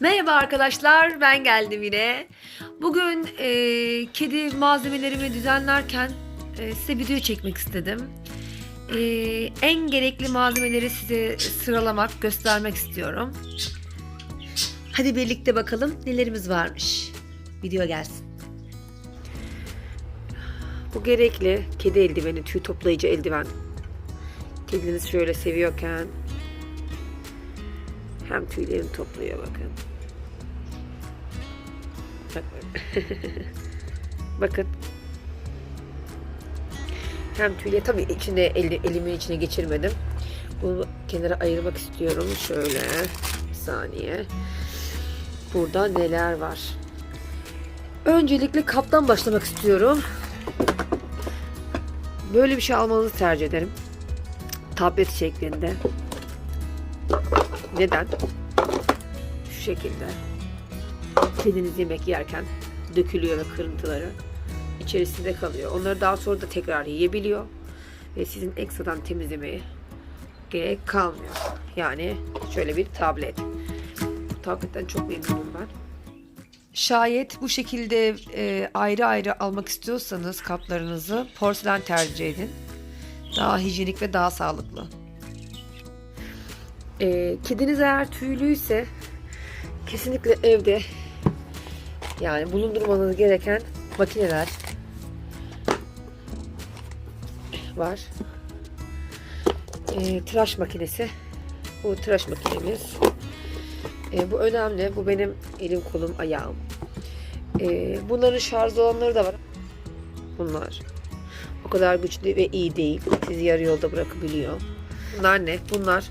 Merhaba arkadaşlar, ben geldim yine. Bugün e, kedi malzemelerimi düzenlerken e, size video çekmek istedim. E, en gerekli malzemeleri size sıralamak, göstermek istiyorum. Hadi birlikte bakalım nelerimiz varmış. Video gelsin. Bu gerekli kedi eldiveni, tüy toplayıcı eldiven. Kediniz şöyle seviyorken hem tüylerini topluyor bakın. Bak bak. bakın. Hem tüyle tabii içine eli, elimin içine geçirmedim. Bunu kenara ayırmak istiyorum. Şöyle bir saniye. Burada neler var? Öncelikle kaptan başlamak istiyorum. Böyle bir şey almanızı tercih ederim. Tablet şeklinde. Neden? Şu şekilde. Kediniz yemek yerken dökülüyor ve kırıntıları içerisinde kalıyor. Onları daha sonra da tekrar yiyebiliyor. Ve sizin ekstradan temizlemeye gerek kalmıyor. Yani şöyle bir tablet. Bu tabletten çok memnunum ben. Şayet bu şekilde e, ayrı ayrı almak istiyorsanız kaplarınızı porselen tercih edin. Daha hijyenik ve daha sağlıklı. E, kediniz eğer tüylüyse kesinlikle evde yani bulundurmanız gereken makineler var. E, tıraş makinesi. Bu tıraş makinemiz. E, bu önemli. Bu benim elim, kolum, ayağım. E, bunların şarj olanları da var. Bunlar. O kadar güçlü ve iyi değil. Sizi yarı yolda bırakabiliyor. Bunlar ne? Bunlar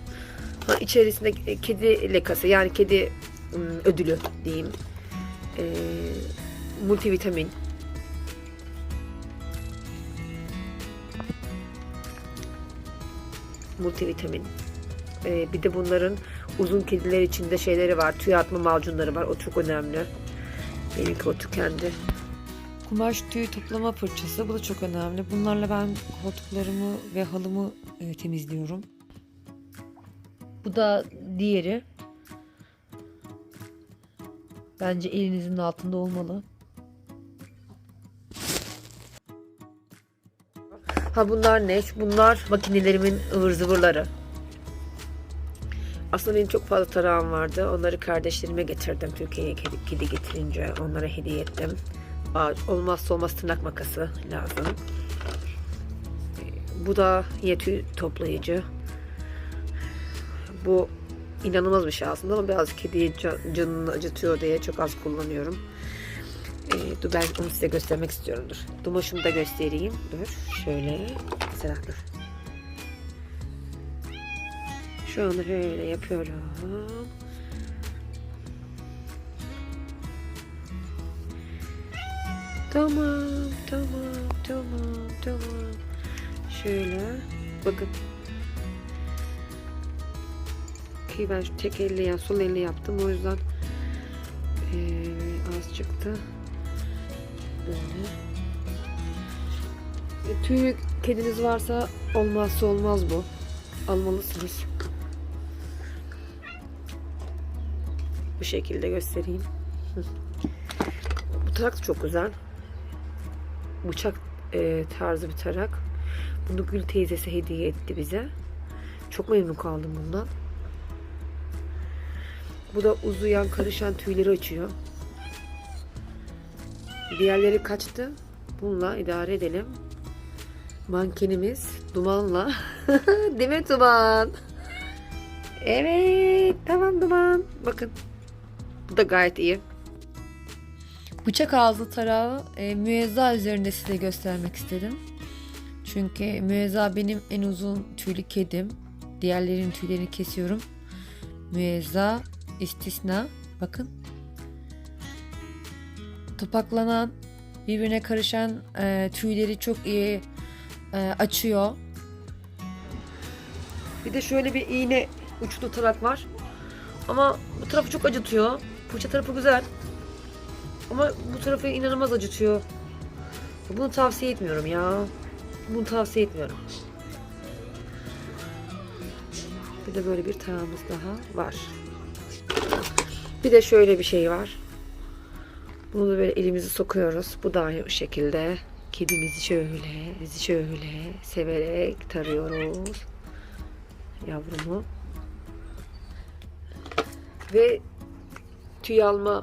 ha, içerisinde kedi lekası yani kedi ödülü diyeyim. E, multivitamin. Multivitamin. E, bir de bunların uzun kediler içinde şeyleri var. Tüy atma macunları var. O çok önemli. Benimki o tükendi. Kumaş tüy toplama fırçası. Bu da çok önemli. Bunlarla ben koltuklarımı ve halımı e, temizliyorum. Bu da diğeri. Bence elinizin altında olmalı. Ha bunlar ne? Bunlar makinelerimin ıvır zıvırları. Aslında benim çok fazla tarağım vardı. Onları kardeşlerime getirdim. Türkiye'ye kedi, kedi getirince onlara hediye ettim. Aa, olmazsa olmaz tırnak makası lazım. Bu da yine tüy toplayıcı. Bu inanılmaz bir şey aslında ama biraz kediye can, canını acıtıyor diye çok az kullanıyorum. Ee, dur ben onu size göstermek istiyorum. Dur. Dumaşımı da göstereyim. Dur. Şöyle. Mesela dur. Şu anda böyle yapıyorum. Tamam, tamam, tamam, tamam. Şöyle. Bakın. Ki ben tek elle ya sol elle yaptım. O yüzden ee, az çıktı. Böyle. E, tüy kediniz varsa olmazsa olmaz bu. Almalısınız. Bu şekilde göstereyim. Bu tarak da çok güzel. Bıçak e, tarzı bir tarak. Bunu Gül teyzesi hediye etti bize. Çok memnun kaldım bundan. Bu da uzayan karışan tüyleri açıyor. Diğerleri kaçtı. Bununla idare edelim. Mankenimiz Duman'la. Değil mi Duman? Evet. Tamam Duman. Bakın. Bu da gayet iyi. Bıçak ağzı tarağı e, müezza üzerinde size göstermek istedim. Çünkü müezza benim en uzun tüylü kedim. Diğerlerinin tüylerini kesiyorum. Müezza istisna. Bakın. Topaklanan, birbirine karışan e, tüyleri çok iyi e, açıyor. Bir de şöyle bir iğne uçlu tarak var. Ama bu tarafı çok acıtıyor. Fırça tarafı güzel. Ama bu tarafı inanılmaz acıtıyor. Bunu tavsiye etmiyorum ya. Bunu tavsiye etmiyorum. Bir de böyle bir tarağımız daha var. Bir de şöyle bir şey var. Bunu da böyle elimizi sokuyoruz. Bu da aynı şekilde. Kedimizi şöyle, bizi şöyle severek tarıyoruz. Yavrumu. Ve tüy alma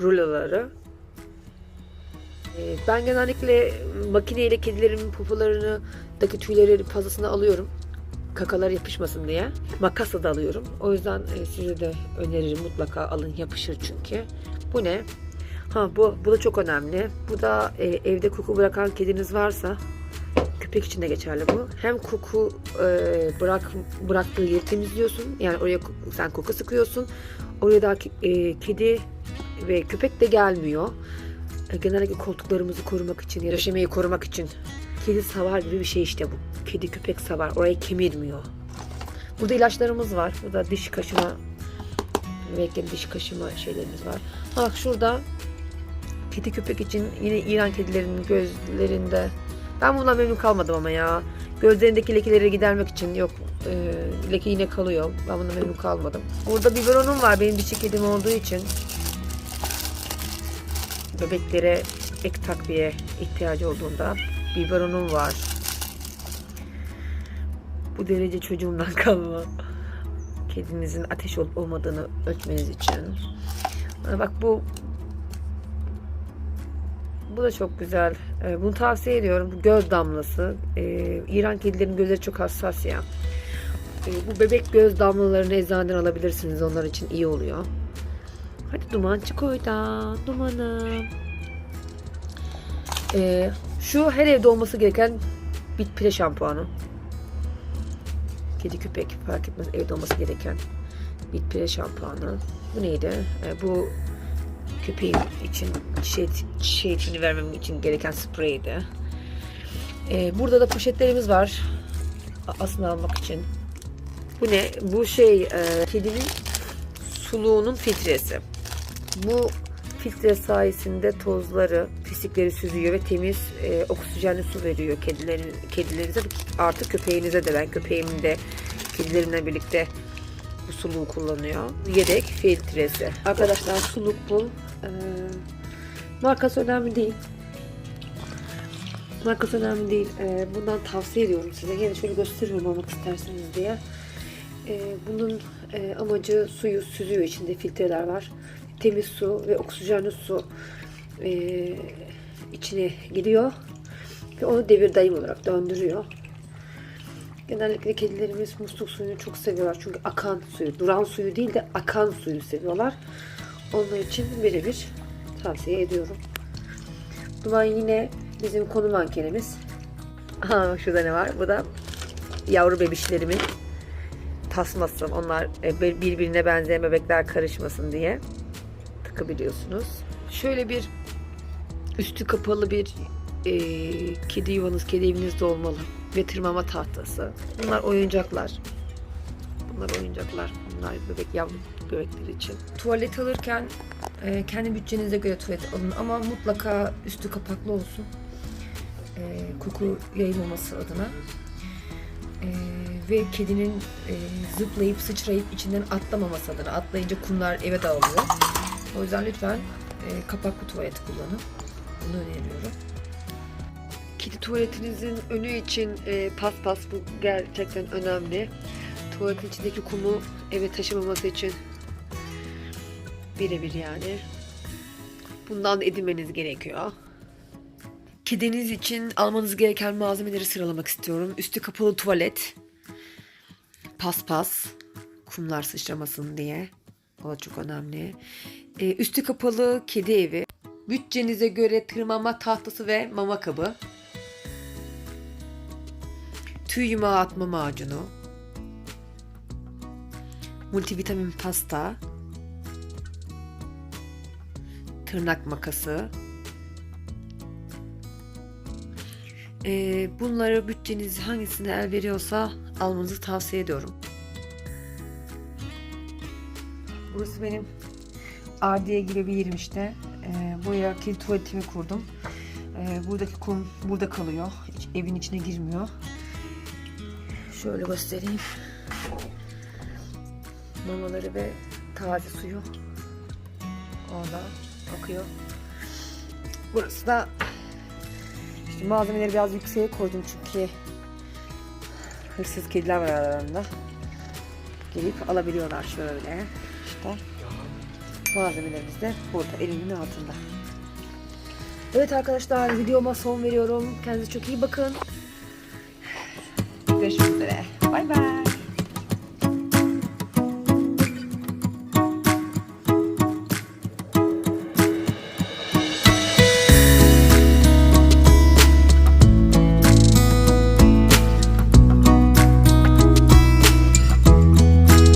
ruloları. Ee, Ben genellikle makineyle kedilerimin popolarını daki tüyleri fazlasını alıyorum. Kakalar yapışmasın diye. Makasla da alıyorum. O yüzden e, size de öneririm mutlaka alın yapışır çünkü. Bu ne? Ha bu, bu da çok önemli. Bu da e, evde koku bırakan kediniz varsa köpek için de geçerli bu. Hem koku e, bırak bıraktığı yeri temizliyorsun. Yani oraya sen koku sıkıyorsun. Oraya da e, kedi ve köpek de gelmiyor. E, genellikle koltuklarımızı korumak için ya döşemeyi korumak için. Kedi savar gibi bir şey işte bu. Kedi köpek savar. Orayı kemirmiyor. Burada ilaçlarımız var. Burada diş kaşıma belki diş kaşıma şeylerimiz var. Bak şurada kedi köpek için yine İran kedilerinin gözlerinde ben bundan memnun kalmadım ama ya. Gözlerindeki lekeleri gidermek için yok e, leke yine kalıyor. Ben bundan memnun kalmadım. Burada biberonum var benim dişi kedim olduğu için. Bebeklere ek takviye ihtiyacı olduğunda biberonum var. Bu derece çocuğumdan kalma. Kedinizin ateş olup olmadığını ölçmeniz için. Bak bu bu da çok güzel. Ee, Bunu tavsiye ediyorum. Bu göz damlası. Ee, İran kedilerin gözleri çok hassas ya. Ee, Bu bebek göz damlalarını eczaneden alabilirsiniz. Onlar için iyi oluyor. Hadi duman çık oradan. Dumanım. Ee, şu her evde olması gereken bit pire şampuanı. Kedi köpek fark etmez evde olması gereken bit pire şampuanı. Bu neydi? Ee, bu köpeğim için şey, şey için vermem için gereken spreydi. Ee, burada da poşetlerimiz var. Aslında almak için. Bu ne? Bu şey e, kedinin suluğunun filtresi. Bu filtre sayesinde tozları, pislikleri süzüyor ve temiz e, oksijenli su veriyor kedilerin kedilerinize artık köpeğinize de ben köpeğimin de kedilerimle birlikte bu suluğu kullanıyor. Yedek filtresi. Arkadaşlar suluk bu. Ee, markası önemli değil. Markası önemli değil. Ee, bundan tavsiye ediyorum size. Yine şöyle gösteriyorum almak isterseniz diye. Ee, bunun e, amacı suyu süzüyor. içinde filtreler var. Temiz su ve oksijenli su e, içine giriyor. Ve onu devir daim olarak döndürüyor. Genellikle kedilerimiz musluk suyunu çok seviyorlar. Çünkü akan suyu, duran suyu değil de akan suyu seviyorlar. Onlar için birebir tavsiye ediyorum. Duman yine bizim konu mankenimiz. Aha şurada ne var? Bu da yavru bebişlerimin tasması. Onlar e, birbirine benzeyen bebekler karışmasın diye takabiliyorsunuz. Şöyle bir üstü kapalı bir e, kedi yuvanız, kedi evinizde olmalı. Ve tırmama tahtası. Bunlar oyuncaklar. Bunlar oyuncaklar. Bunlar bebek yavru bebekler için. Tuvalet alırken e, kendi bütçenize göre tuvalet alın ama mutlaka üstü kapaklı olsun. E, koku yayılmaması adına. E, ve kedinin e, zıplayıp sıçrayıp içinden atlamaması adına. Atlayınca kumlar eve dağılıyor. O yüzden lütfen e, kapaklı tuvalet kullanın. Bunu öneriyorum. Kedi tuvaletinizin önü için e, paspas bu gerçekten önemli. Tuvaletin içindeki kumu eve taşımaması için birebir yani. Bundan edinmeniz gerekiyor. Kediniz için almanız gereken malzemeleri sıralamak istiyorum. Üstü kapalı tuvalet, paspas, kumlar sıçramasın diye. O da çok önemli. Ee, üstü kapalı kedi evi, bütçenize göre tırmama tahtası ve mama kabı, tüy yumağı atma macunu, multivitamin pasta, tırnak makası, Ee, bunları bütçeniz hangisine el veriyorsa almanızı tavsiye ediyorum. Burası benim ardiye gibi bir yerim işte. Ee, buraya kedi tuvaletimi kurdum. Ee, buradaki kum burada kalıyor. Hiç evin içine girmiyor. Şöyle göstereyim. Mamaları ve taze suyu. Orada akıyor. Burası da işte malzemeleri biraz yükseğe koydum çünkü hırsız kediler var aralarında. Gelip alabiliyorlar şöyle. İşte malzemelerimiz de burada elimin altında. Evet arkadaşlar videoma son veriyorum. Kendinize çok iyi bakın. Görüşmek üzere. Bay bay.